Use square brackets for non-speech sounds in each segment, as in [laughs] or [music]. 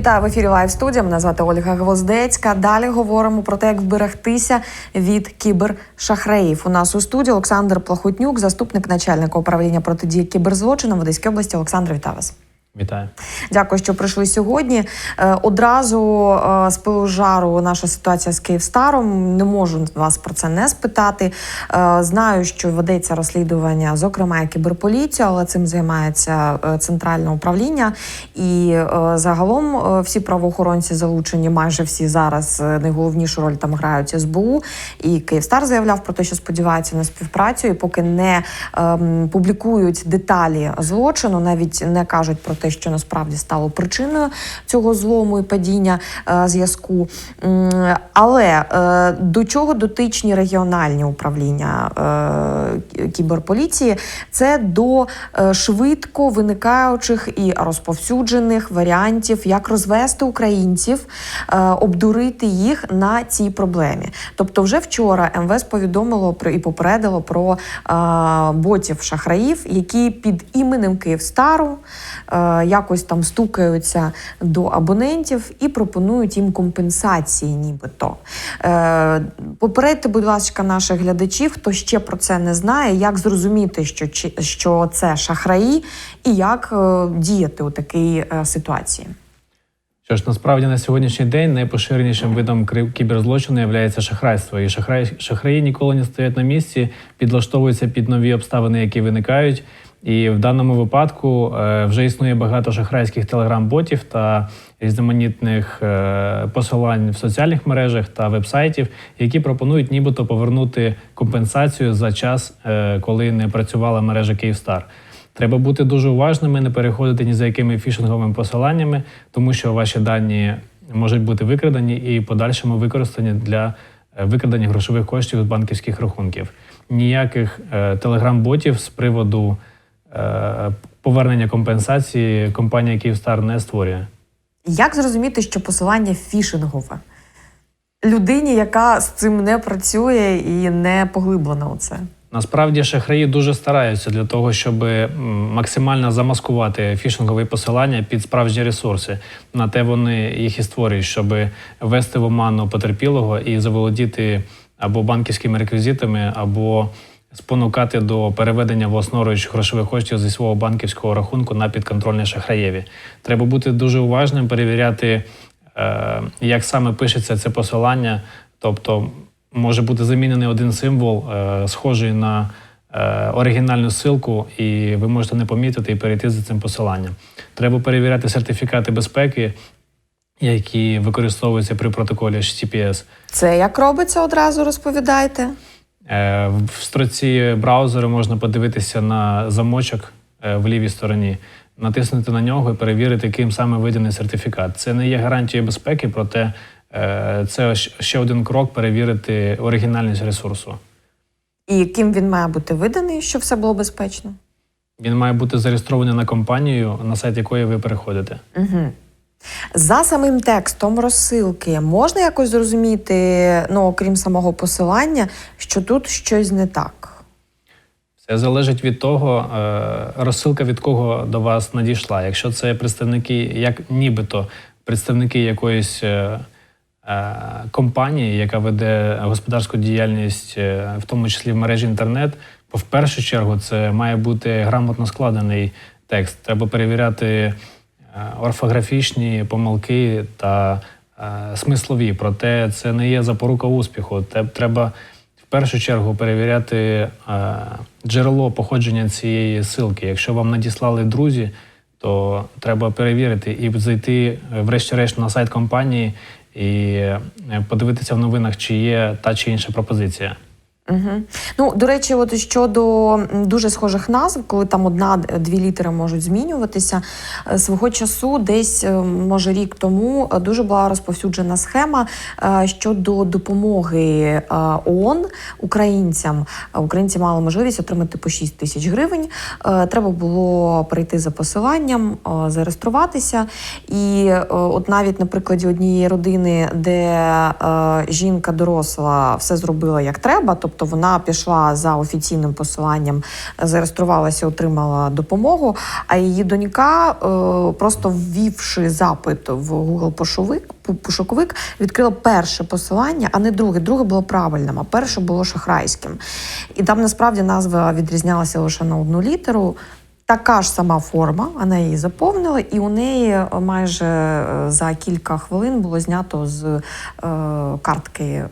Вітаю в ефірі Лайв студія. Мене звати Ольга Гвоздецька. Далі говоримо про те, як вберегтися від кібершахраїв. У нас у студії Олександр Плахотнюк, заступник начальника управління протидії кіберзлочинам в Одеській області. Олександр, вітаю вас. Вітаю. Дякую, що прийшли сьогодні. Е, Одразу е, з пилу жару наша ситуація з Київстаром. Не можу вас про це не спитати. Е, Знаю, що ведеться розслідування, зокрема і кіберполіцію, але цим займається центральне управління. І загалом всі правоохоронці залучені, майже всі зараз найголовнішу роль там грають СБУ. І Київстар заявляв про те, що сподівається на співпрацю, і поки не ем, публікують деталі злочину, навіть не кажуть про те, що насправді стало причиною цього злому і падіння е, зв'язку. Але е, до чого дотичні регіональні управління е, кіберполіції? Це до швидко виникаючих і розповсюджених варіантів, як розвести українців, обдурити їх на цій проблемі. Тобто, вже вчора МВС повідомило і попередило про ботів шахраїв, які під іменем Київстару якось там стукаються до абонентів і пропонують їм компенсації, нібито. Е, попередьте, будь ласка, наших глядачів, хто ще про це не знає, як зрозуміти, що, що це шахраї, і як е, діяти у такій е, ситуації. Що ж, насправді на сьогоднішній день найпоширенішим видом кіберзлочину є шахрайство. І шахрай, шахраї ніколи не стоять на місці, підлаштовуються під нові обставини, які виникають. І в даному випадку е, вже існує багато шахрайських телеграм-ботів та різноманітних е, посилань в соціальних мережах та вебсайтів, які пропонують нібито повернути компенсацію за час, е, коли не працювала мережа Київстар. Треба бути дуже уважними, не переходити ні за якими фішинговими посиланнями, тому що ваші дані можуть бути викрадані і подальшому використані для викрадення грошових коштів з банківських рахунків. Ніяких телеграм-ботів з приводу повернення компенсації компанія Київстар не створює. Як зрозуміти, що посилання фішингове? Людині, яка з цим не працює і не поглиблена у це. Насправді шахраї дуже стараються для того, щоб максимально замаскувати фішингові посилання під справжні ресурси. На те вони їх і створюють, щоб ввести в оману потерпілого і заволодіти або банківськими реквізитами, або спонукати до переведення власноруч грошових коштів зі свого банківського рахунку на підконтрольне шахраєві. Треба бути дуже уважним, перевіряти, е, як саме пишеться це посилання, тобто може бути замінений один символ, е, схожий на е, оригінальну ссылку, і ви можете не помітити і перейти за цим посиланням. Треба перевіряти сертифікати безпеки, які використовуються при протоколі HTTPS. Це як робиться одразу, розповідайте. Е, В строці браузеру можна подивитися на замочок е, в лівій стороні, натиснути на нього і перевірити, ким саме виданий сертифікат. Це не є гарантією безпеки, проте е, це ще один крок перевірити оригінальність ресурсу. І ким він має бути виданий, щоб все було безпечно? Він має бути зареєстрований на компанію, на сайт якої ви переходите. Угу. За самим текстом розсилки можна якось зрозуміти, ну окрім самого посилання, що тут щось не так. Це залежить від того, е, розсилка від кого до вас надійшла. Якщо це представники, як нібито представники якоїсь е, е, компанії, яка веде господарську діяльність, в тому числі в мережі інтернет, то в першу чергу це має бути грамотно складений текст. Треба перевіряти орфографічні помилки та е, смислові. Проте це не є запорука успіху. Треба в першу чергу перевіряти е, джерело походження цієї силки. Якщо вам надіслали друзі, то треба перевірити і зайти, е, врешті-решт, на сайт компанії і е, подивитися в новинах, чи є та чи інша пропозиція. Угу. Ну, до речі, от щодо дуже схожих назв, коли там одна-дві літери можуть змінюватися, е, свого часу, десь е, може рік тому, е, дуже була розповсюджена схема щодо допомоги ООН українцям. Українці мали можливість отримати по 6 тисяч гривень. Треба було прийти за посиланням, зареєструватися. І от навіть на прикладі однієї родини, де жінка доросла все зробила як треба, тобто тобто вона пішла за офіційним посиланням, зареєструвалася, отримала допомогу. А її донька, е, просто ввівши запит в Google пошовик, пошуковик, відкрила перше посилання, а не друге. Друге було правильним, а перше було шахрайським. І там насправді назва відрізнялася лише на одну літеру. Така ж сама форма, вона її заповнила, і у неї е, майже е, за кілька хвилин було знято з е, картки е,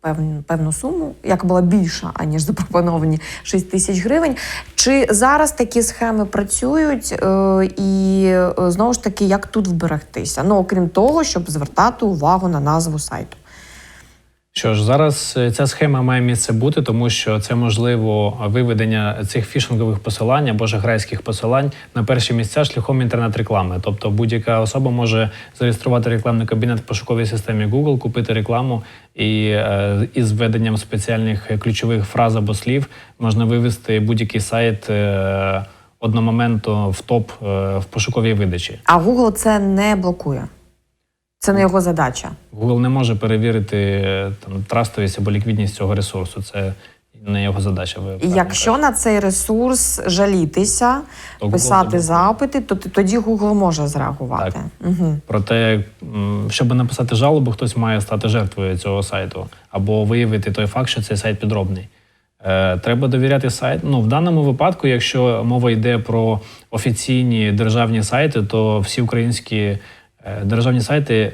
певну, певну суму, яка була більша, аніж запропоновані 6 тисяч гривень. Чи зараз такі схеми працюють? Е, і е, знову ж таки, як тут вберегтися? Ну, окрім того, щоб звертати увагу на назву сайту. Що ж, зараз е, ця схема має місце бути, тому що це можливо виведення цих фішингових посилань або шахрайських посилань на перші місця шляхом інтернет-реклами. Тобто будь-яка особа може зареєструвати рекламний кабінет в пошуковій системі Google, купити рекламу і е, із введенням спеціальних ключових фраз або слів можна вивести будь-який сайт е, одномоментно в топ в пошуковій видачі. А Google це не блокує. Це не його задача. Google не може перевірити е, там трастовість або ліквідність цього ресурсу. Це не його задача. Ви якщо на цей ресурс жалітися, То писати заблокує. запити, то тоді Google може зреагувати. Угу. Проте, щоб написати жалобу, хтось має стати жертвою цього сайту або виявити той факт, що цей сайт підробний. Е, Треба довіряти сайт. Ну, в даному випадку, якщо мова йде про офіційні державні сайти, то всі українські державні сайти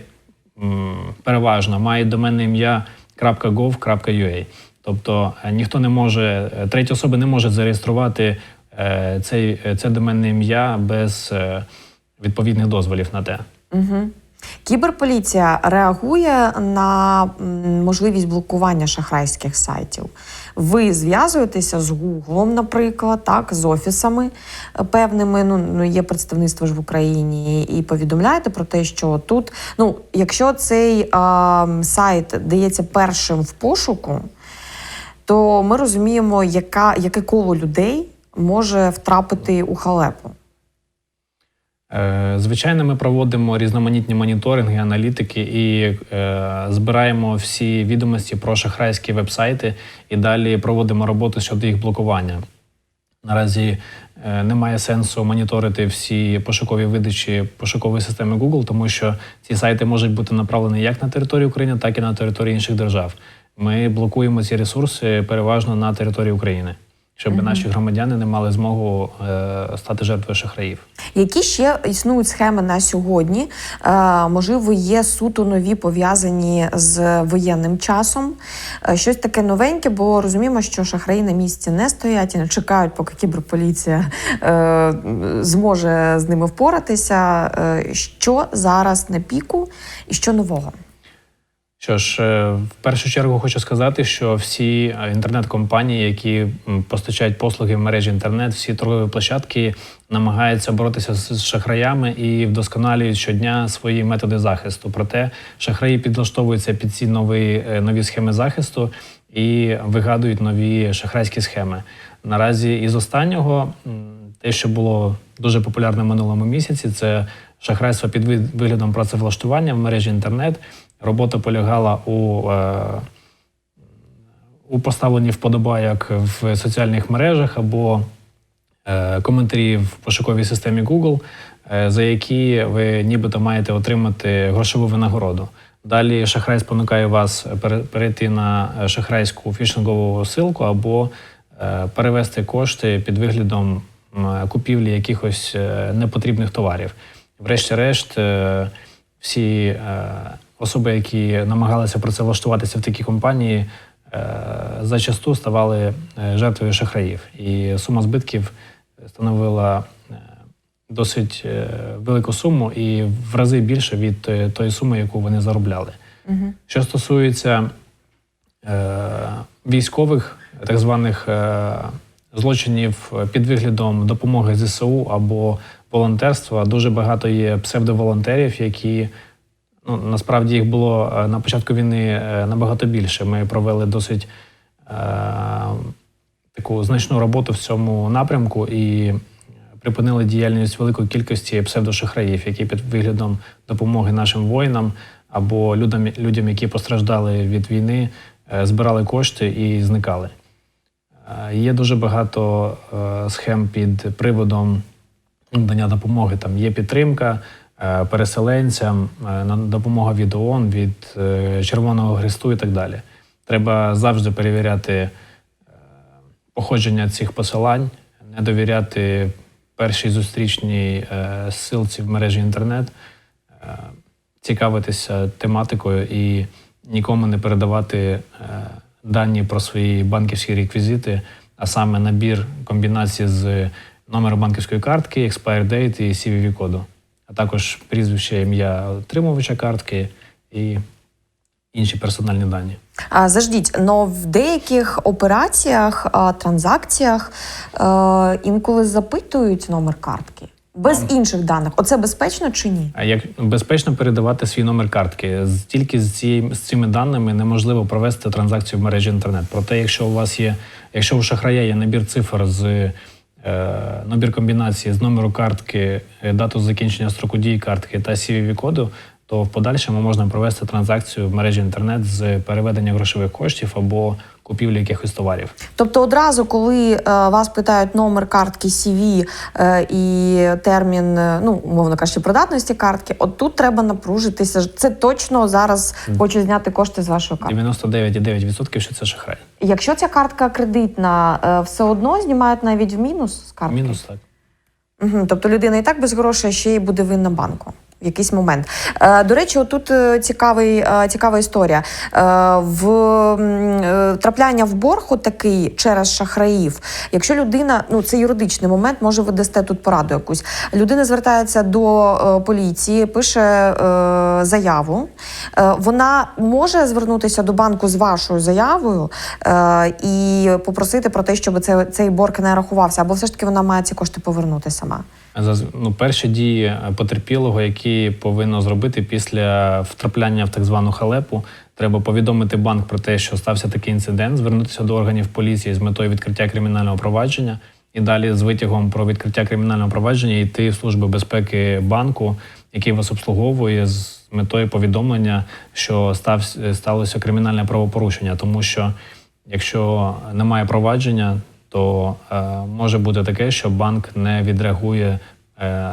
переважно мають доменне ім'я .gov.ua. Тобто е, ніхто не може, е, треті особи не можуть зареєструвати е, цей, е, це доменне ім'я без е, відповідних дозволів на те. Угу. Кіберполіція реагує на можливість блокування шахрайських сайтів. Ви зв'язуєтеся з Гуглом, наприклад, так, з офісами е, певними. Ну, ну є представництво ж в Україні, і повідомляєте про те, що тут, ну, якщо цей а, сайт дається першим в пошуку, то ми розуміємо, яка, яке коло людей може втрапити у халепу. Е, Звичайно, ми проводимо різноманітні моніторинги, аналітики і е, збираємо всі відомості про шахрайські вебсайти і далі проводимо роботу щодо їх блокування. Наразі е, немає сенсу моніторити всі пошукові видачі пошукової системи Google, тому що ці сайти можуть бути направлені як на територію України, так і на територію інших держав. Ми блокуємо ці ресурси переважно на території України, щоб наші громадяни не мали змогу е, стати жертвою шахраїв. Які ще існують схеми на сьогодні? Е, можливо, є суто нові пов'язані з воєнним часом. Е, щось таке новеньке, бо розуміємо, що шахраї на місці не стоять і не чекають, поки кіберполіція е, зможе з ними впоратися. Е, що зараз на піку і що нового? Що ж, е, в першу чергу хочу сказати, що всі е, інтернет-компанії, які постачають послуги в мережі інтернет, всі торгові площадки намагаються боротися з шахраями і вдосконалюють щодня свої методи захисту. Проте шахраї підлаштовуються під ці нові, е, нові схеми захисту і вигадують нові шахрайські схеми. Наразі із останнього те, що було дуже популярне минулому місяці, це шахрайство під виглядом працевлаштування в мережі інтернет. Робота полягала у, е, у поставленні вподобайок в соціальних мережах або е, коментарі в пошуковій системі Google, е, за які ви нібито маєте отримати грошову винагороду. Далі шахрай спонукає вас перейти на шахрайську фішингову силку або перевести кошти під виглядом купівлі якихось непотрібних товарів. Врешті-решт, всі особи, які намагалися працевлаштуватися в такі компанії, е, зачасту ставали е, жертвою шахраїв. І сума збитків становила е, досить велику суму і в рази більше від тої суми, яку вони заробляли. Угу. Що стосується військових так званих злочинів під виглядом допомоги ЗСУ або волонтерства, дуже багато є псевдоволонтерів, які ну, насправді їх було е, на початку війни е, набагато більше. Ми провели досить е, таку значну роботу в цьому напрямку і припинили діяльність великої кількості псевдошахраїв, які під виглядом допомоги нашим воїнам або людям, людям, які постраждали від війни, е, збирали кошти і зникали. Е, Є дуже багато е, схем під приводом надання допомоги. Там є підтримка переселенцям, е, на- допомога від ООН, від е, Червоного Хресту і так далі. Треба завжди перевіряти е, походження цих посилань, не довіряти першій зустрічній е, ссылці в мережі інтернет, е, цікавитися тематикою і нікому не передавати е, дані про свої банківські реквізити, а саме набір комбінації з номером банківської картки, expire date і CVV коду, а також прізвище, ім'я отримувача картки і інші персональні дані. А, Заждіть, но в деяких операціях, а, транзакціях е, інколи запитують номер картки без інших даних. Оце безпечно чи ні? А як безпечно передавати свій номер картки? Тільки з, цією, з цими даними неможливо провести транзакцію в мережі інтернет. Проте, якщо у вас є, якщо у шахрая є набір цифр з набір комбінації з номеру картки, е, дату закінчення строку дії картки та cvv коду то в подальшому можна провести транзакцію в мережі інтернет з переведення грошових коштів або купівлі якихось товарів. Тобто, одразу, коли е, вас питають номер картки CV е, і термін, е, ну умовно кажучи, придатності картки, от тут треба напружитися. Це точно зараз хочуть зняти кошти з вашої картки. 99,9% що це шахрай. Якщо ця картка кредитна, е, все одно знімають навіть в мінус з картки. Мінус так. Угу, тобто людина і так без грошей ще й буде винна банку. Якийсь момент. Е, до речі, отут е, цікавий, е, цікава історія. В трапляння в борг такий через шахраїв. Якщо людина, ну це юридичний момент, може ви дасте тут пораду якусь. Людина звертається до поліції, пише заяву. Вона може звернутися до банку з вашою заявою і попросити про те, щоб цей борг не рахувався, або все ж таки вона має ці кошти повернути сама. Ну, перші дії е, потерпілого, які повинно зробити після втрапляння в так звану халепу, треба повідомити банк про те, що стався такий інцидент, звернутися до органів поліції з метою відкриття кримінального провадження, і далі з витягом про відкриття кримінального провадження йти в службу безпеки банку, який вас обслуговує з метою повідомлення, що став, сталося кримінальне правопорушення, тому що якщо немає провадження, то е, може бути таке, що банк не відреагує е,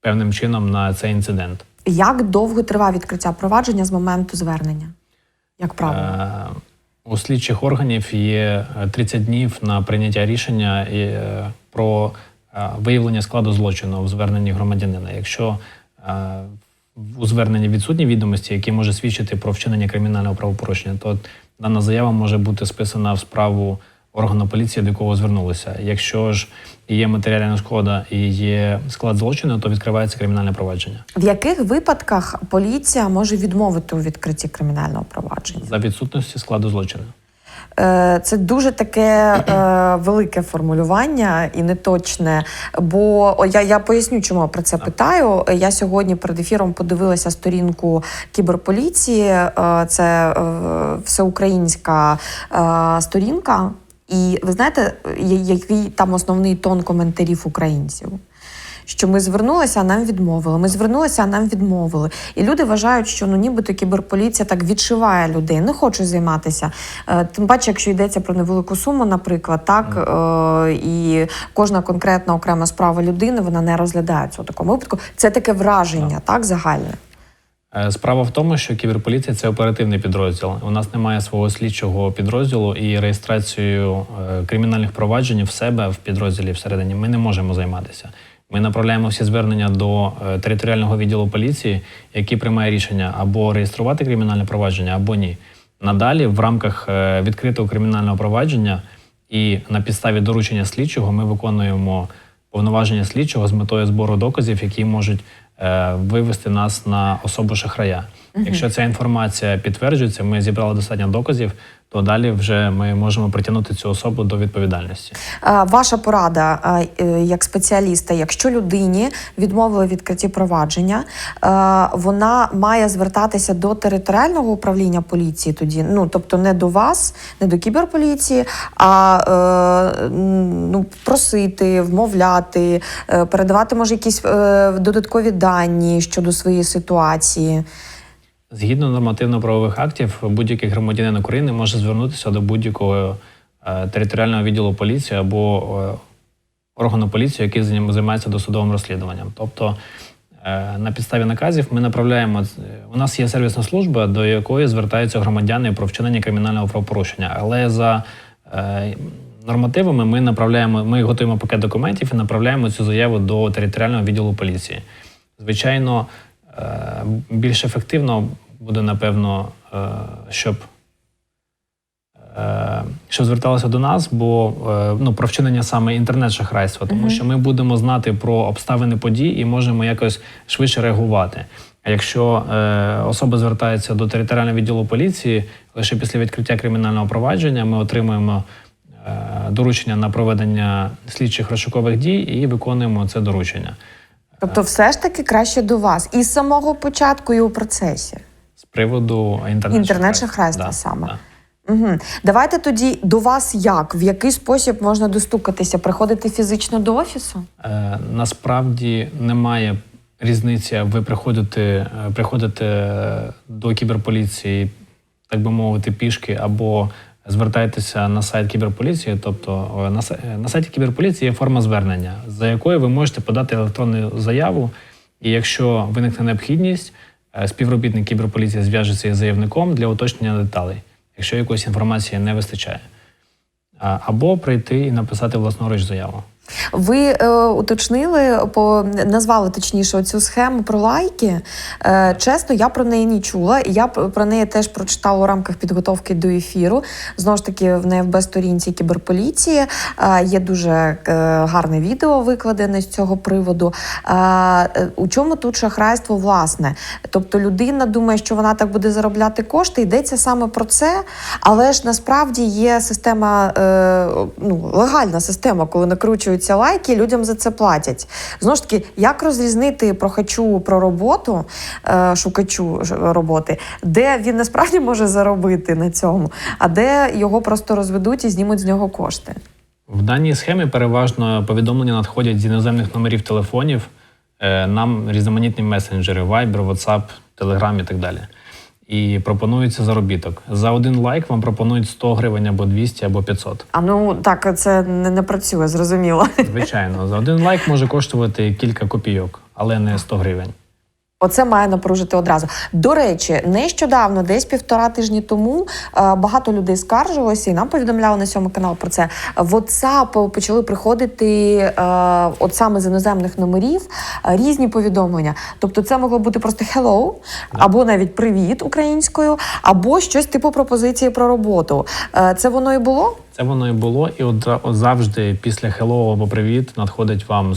певним чином на цей інцидент. Як довго триває відкриття провадження з моменту звернення? Як правило? Е, у слідчих органів є е, 30 днів на прийняття рішення і, е, про е, виявлення складу злочину в зверненні громадянина. Якщо е, у зверненні відсутні відомості, які може свідчити про вчинення кримінального правопорушення, то дана заява може бути списана в справу органу поліції, до якого звернулися. Якщо ж є матеріальна шкода і є склад злочину, то відкривається кримінальне провадження В яких випадках поліція може відмовити у відкритті кримінального провадження? за відсутності складу злочину. Е, Це дуже таке е, велике формулювання і неточне. Бо я, я поясню, чому я про це питаю. Я сьогодні перед ефіром подивилася сторінку кіберполіції. Е, Це е, всеукраїнська е, сторінка. І ви знаєте, який там основний тон коментарів українців? Що ми звернулися, а нам відмовили. Ми звернулися, а нам відмовили. І люди вважають, що ну нібито кіберполіція так відшиває людей, не хоче займатися. Е, Тим паче, якщо йдеться про невелику суму, наприклад, так е, і кожна конкретна окрема справа людини вона не розглядається у такому випадку. Це таке враження, так загальне. Е, Справа в тому, що кіберполіція це оперативний підрозділ. У нас немає свого слідчого підрозділу і реєстрацією е, кримінальних проваджень в себе в підрозділі всередині ми не можемо займатися. Ми направляємо всі звернення до е, територіального відділу поліції, який приймає рішення або реєструвати кримінальне провадження, або ні. Надалі, в рамках відкритого кримінального провадження і на підставі доручення слідчого, ми виконуємо повноваження слідчого з метою збору доказів, які можуть вивести нас на особу шахрая. Якщо ця інформація підтверджується, ми зібрали достатньо доказів, то далі вже ми можемо притягнути цю особу до відповідальності. Е, Ваша порада е, е, як спеціаліста, якщо людині відмовили в відкритті провадження, е, вона має звертатися до територіального управління поліції тоді, ну тобто не до вас, не до кіберполіції, а е, ну, просити, вмовляти, е, передавати може якісь е, додаткові дані щодо своєї ситуації. Згідно нормативно-правових актів, будь-який громадянин України може звернутися до будь-якого е, територіального відділу поліції або е, органу поліції, який займається досудовим розслідуванням. Тобто е, на підставі наказів ми направляємо. У нас є сервісна служба, до якої звертаються громадяни про вчинення кримінального правопорушення. Але за нормативами ми направляємо, ми готуємо пакет документів і направляємо цю заяву до територіального відділу поліції. Звичайно, е, більш ефективно буде, напевно, е, щоб е, що зверталися до нас, бо ну про вчинення саме інтернет-шахрайства, тому що ми будемо знати про обставини подій і можемо якось швидше реагувати. А якщо е, особа звертається до територіального відділу поліції, лише після відкриття кримінального провадження ми отримуємо е, доручення на проведення слідчих розшукових дій і виконуємо це доручення. Тобто, все ж таки краще до вас і з самого початку, і у процесі. З приводу інтернет-шахрайства. Да, саме. да. Угу. Давайте тоді до вас як? В який спосіб можна достукатися? Приходити фізично до офісу? Е, насправді немає різниці. Ви приходите, е, приходите до кіберполіції, так би мовити, пішки, або звертаєтеся на сайт кіберполіції. Тобто на, сайті кіберполіції є форма звернення, за якою ви можете подати електронну заяву. І якщо виникне необхідність, е, співробітник кіберполіції зв'яжеться із заявником для уточнення деталей, якщо якоїсь інформації не вистачає. Або прийти і написати власноруч заяву. Ви е, уточнили, по назвали точніше цю схему про лайки. Е, чесно, я про неї не чула. Я про неї теж прочитала у рамках підготовки до ефіру. Знову ж таки, в НФБ сторінці кіберполіції е, є дуже е, гарне відео викладене з цього приводу. Е, е, у чому тут шахрайство власне? Тобто людина думає, що вона так буде заробляти кошти, йдеться саме про це, але ж насправді є система, е, ну, легальна система, коли накручуються лайки, людям за це платять. Знову ж таки, як розрізнити прохачу про роботу, е, шукачу роботи, де він насправді може заробити на цьому, а де його просто розведуть і знімуть з нього кошти? В даній схемі переважно повідомлення надходять з іноземних номерів телефонів. е, Нам різноманітні месенджери, Viber, WhatsApp, Telegram і так далі. І пропонується заробіток. За один лайк вам пропонують 100 гривень або 200, або 500. А ну так, це не, не працює, зрозуміло. Звичайно, за один лайк може коштувати кілька копійок, але не 100 гривень. Оце має напружити одразу. До речі, нещодавно, десь півтора тижні тому, е, багато людей скаржилося, і нам повідомляли на сьому канал про це. В WhatsApp почали приходити е, от саме з іноземних номерів е, різні повідомлення. Тобто, це могло бути просто hello, або навіть привіт українською, або щось типу пропозиції про роботу. Це воно і було? Це воно і було, і от, завжди після hello або привіт надходить вам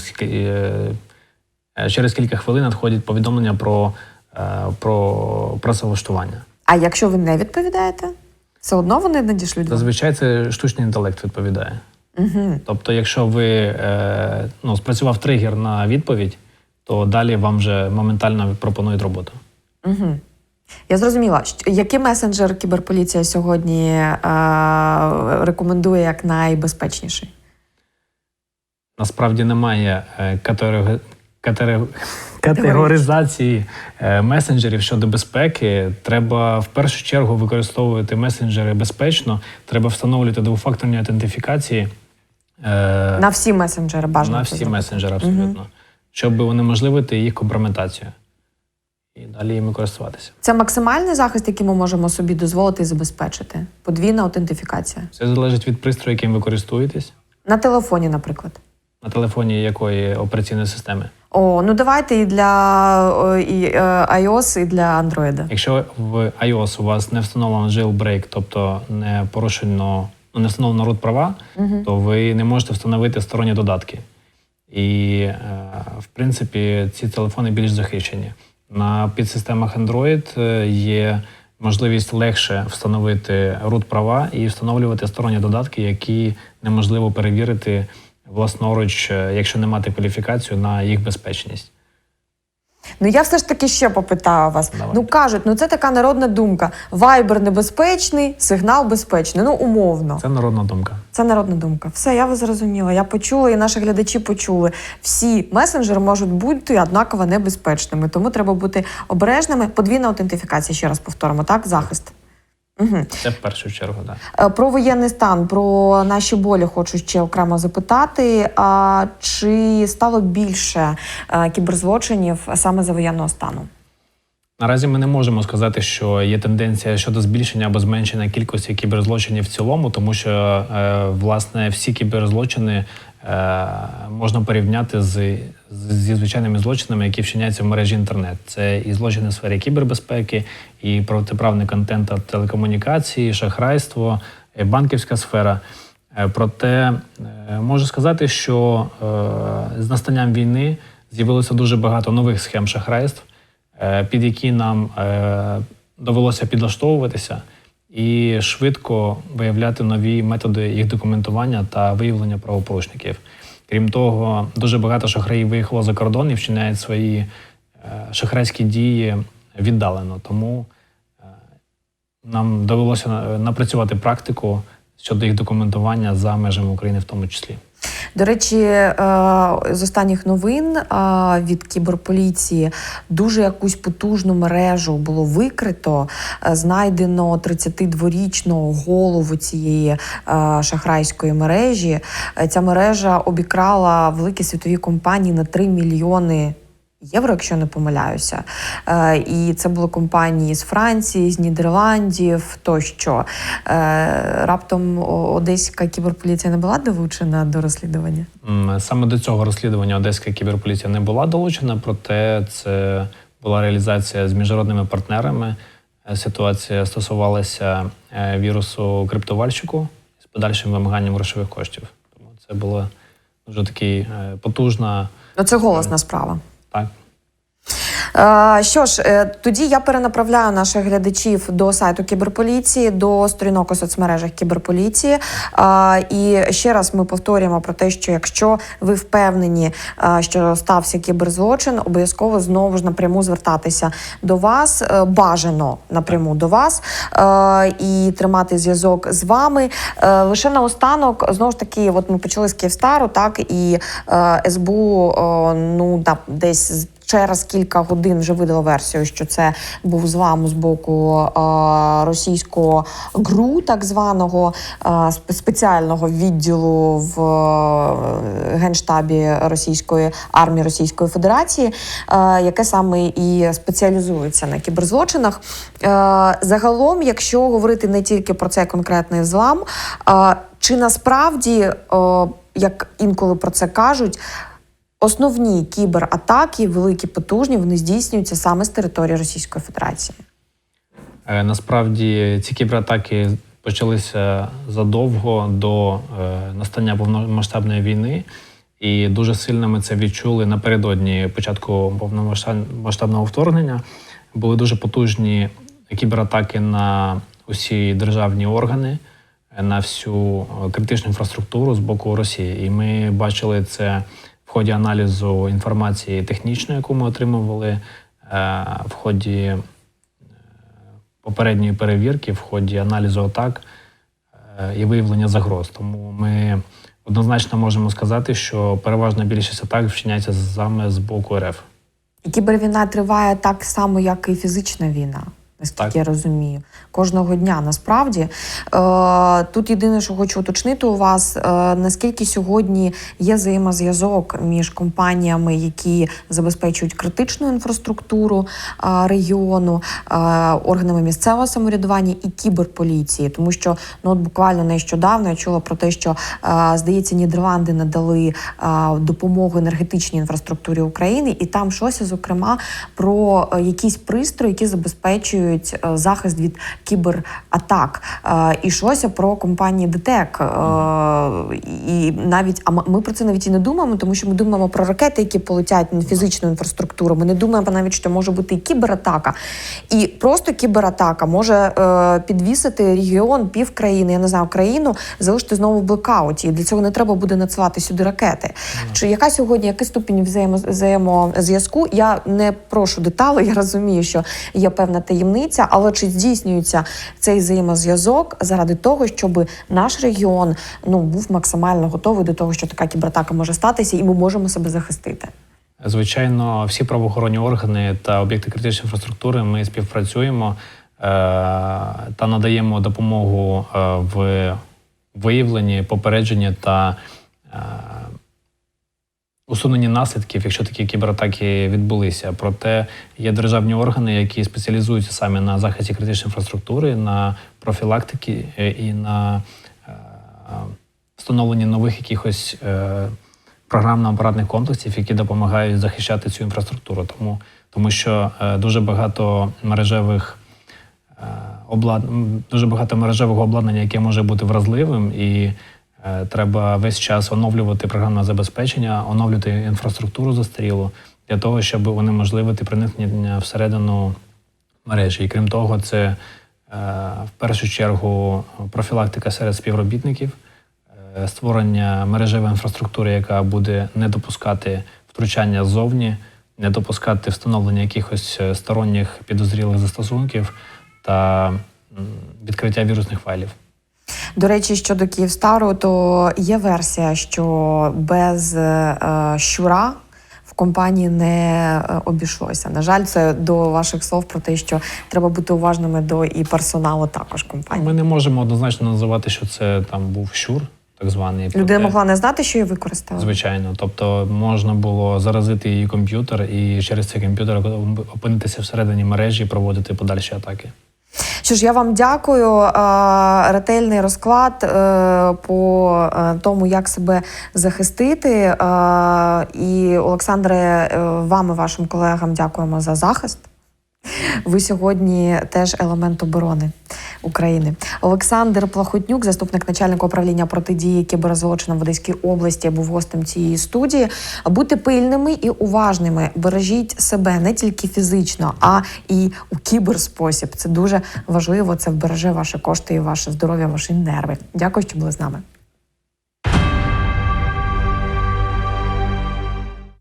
через кілька хвилин надходять повідомлення про, е, про працевлаштування. А якщо ви не відповідаєте, все одно вони надішлють? Зазвичай це штучний інтелект відповідає. Угу. Тобто, якщо ви е, ну, спрацював тригер на відповідь, то далі вам вже моментально пропонують роботу. Угу. Я зрозуміла, який месенджер кіберполіція сьогодні е, рекомендує як найбезпечніший? Насправді немає е, категоризації е, месенджерів щодо безпеки. Треба в першу чергу використовувати месенджери безпечно. Треба встановлювати двофакторні аутентифікації. е, На всі месенджери бажано. на всі месенджери, абсолютно, щоб унеможливити їх компрометацію. І далі їми користуватися. Це максимальний захист, який ми можемо собі дозволити і забезпечити. Подвійна аутентифікація. Це залежить від пристрою, яким ви користуєтесь, На телефоні, наприклад. на телефоні якої операційної системи. О, ну давайте і для і, е, iOS, і для Android. Якщо в iOS у вас не встановлено jailbreak, тобто не порушено, ну, не встановлено root права, то ви не можете встановити сторонні додатки. І, е, в принципі, ці телефони більш захищені. На підсистемах Android е, є можливість легше встановити root права і встановлювати сторонні додатки, які неможливо перевірити власноруч, е, якщо не мати кваліфікацію на їх безпечність. Ну я все ж таки ще попитаю вас. Давайте. Ну кажуть, ну це така народна думка. Вайбер небезпечний, сигнал безпечний. Ну умовно. Це народна думка. Це народна думка. Все, я вас зрозуміла. Я почула, і наші глядачі почули. Всі месенджери можуть бути однаково небезпечними, тому треба бути обережними. Подвійна аутентифікація, ще раз повторимо, так? Захист. Угу. Це в першу чергу, так. Е, Про воєнний стан, про наші болі хочу ще окремо запитати. А чи стало більше е, кіберзлочинів саме за воєнного стану? Наразі ми не можемо сказати, що є тенденція щодо збільшення або зменшення кількості кіберзлочинів в цілому, тому що е, власне всі кіберзлочини можна порівняти з, зі звичайними злочинами, які вчиняються в мережі інтернет. Це і злочини в сфері кібербезпеки, і протиправний контент та телекомунікації, шахрайство, банківська сфера. Е, Проте е, можу сказати, що е, з настанням війни з'явилося дуже багато нових схем шахрайств, е, під які нам е, довелося підлаштовуватися і швидко виявляти нові методи їх документування та виявлення правопорушників. Крім того, дуже багато шахраїв виїхало за кордон і вчиняють свої е, шахрайські дії віддалено. Тому е, нам довелося напрацювати практику щодо їх документування за межами України, в тому числі. До речі, е, з останніх новин е, від кіберполіції дуже якусь потужну мережу було викрито. Е, Знайдено 32-річного голову цієї шахрайської мережі. Ця мережа обікрала великі світові компанії на 3 мільйони. Євро, якщо не помиляюся, е, і це були компанії з Франції, з Нідерландів тощо. Е, раптом одеська кіберполіція не була долучена до розслідування. Саме до цього розслідування Одеська кіберполіція не була долучена, проте це була реалізація з міжнародними партнерами. Е, Ситуація стосувалася е, вірусу криптовальщику з подальшим вимаганням грошових коштів. Тому це була дуже такий потужна Ну, це голосна справа. Так. Що ж, е, тоді я перенаправляю наших глядачів до сайту кіберполіції, до сторінок у соцмережах кіберполіції. І ще раз ми повторюємо про те, що якщо ви впевнені, що стався кіберзлочин, обов'язково знову ж напряму звертатися до вас, е, бажано напряму до вас е, і тримати зв'язок з вами. Лише наостанок, знову ж таки, от ми почали з Київстару, так і СБУ ну да, десь через кілька годин вже видала версію, що це був злам з боку е, російського ГРУ, так званого е, спеціального відділу в е, генштабі Російської армії Російської Федерації, яке саме і спеціалізується на кіберзлочинах. Загалом, якщо говорити не тільки про цей конкретний злам, е, чи насправді, як інколи про це кажуть, Основні кібератаки, великі потужні, вони здійснюються саме з території Російської Федерації. Е, Насправді ці кібератаки почалися задовго до е, настання повномасштабної війни, і дуже сильно ми це відчули напередодні початку повномасштабного вторгнення. Були дуже потужні кібератаки на усі державні органи, е, на всю критичну інфраструктуру з боку Росії. І ми бачили це ході аналізу інформації технічної, яку ми отримували, е, в ході попередньої перевірки в ході аналізу атак е, і виявлення загроз. Тому ми однозначно можемо сказати, що переважна більшість атак вчиняється саме з боку РФ. Кібервійна триває так само, як і фізична війна. Наскільки Так. я розумію, кожного дня насправді. Е, тут єдине, що хочу уточнити у вас, е, наскільки сьогодні є взаємозв'язок між компаніями, які забезпечують критичну інфраструктуру е, регіону, органами місцевого самоврядування і кіберполіції, тому що ну от буквально нещодавно я чула про те, що здається, Нідерланди надали допомогу енергетичній інфраструктурі України, і там щось, зокрема, про якісь пристрої, які забезпечують здійснюють е, захист від кібератак. Е, І йшлося про компанії ДТЕК. Е, І навіть а ми про це навіть і не думаємо, тому що ми думаємо про ракети, які полетять на фізичну інфраструктуру. Ми не думаємо навіть, що може бути і кібератака. І просто кібератака може підвісити регіон, пів країни, я не знаю, країну, залишити знову в блекауті. І для цього не треба буде надсилати сюди ракети. Чи яка сьогодні, який ступінь взаємо, взаємозв'язку? Я не прошу деталей, [laughs] я розумію, що є певна таємниця, але чи здійснюється цей взаємозв'язок заради того, щоб наш регіон ну був максимально готовий до того, що така кібератака може статися, і ми можемо себе захистити? Звичайно, всі правоохоронні органи та об'єкти критичної інфраструктури ми співпрацюємо е, та надаємо допомогу е, в виявленні, попередженні та усуненні наслідків, якщо такі кібератаки відбулися. Проте є державні органи, які спеціалізуються саме на захисті критичної інфраструктури, на профілактики е, і на е, встановленні нових якихось е, програмно-апаратних комплексів, які допомагають захищати цю інфраструктуру. Тому, тому що дуже багато мережевих облад... дуже багато мережевого обладнання, яке може бути вразливим, і треба весь час оновлювати програмне забезпечення, оновлювати інфраструктуру застарілу для того, щоб унеможливити проникнення всередину мережі. І крім того, це е, в першу чергу профілактика серед співробітників, е, створення мережевої інфраструктури, яка буде не допускати втручання ззовні, не допускати встановлення якихось е, сторонніх підозрілих застосунків та відкриття вірусних файлів. До речі, щодо Київстару, то є версія, що без е, щура в компанії не е, обійшлося. На жаль, це до ваших слов про те, що треба бути уважними до і персоналу також компанії. Ми не можемо однозначно називати, що це там був щур, так званий. Людина могла не знати, що її використали. Звичайно, тобто можна було заразити її комп'ютер і через цей комп'ютер опинитися всередині мережі і проводити подальші атаки. Що ж, я вам дякую. Е, Ретельний розклад е, по е, тому, як себе захистити. І Олександре, вам і вашим колегам дякуємо за захист. Ви сьогодні теж елемент оборони України. Олександр Плахотнюк, заступник начальника управління протидії кіберзлочинам в Одеській області, був гостем цієї студії. Будьте пильними і уважними. Бережіть себе не тільки фізично, а і у кіберспосіб. Це дуже важливо. Це вбереже ваші кошти і ваше здоров'я, ваші нерви. Дякую, що були з нами.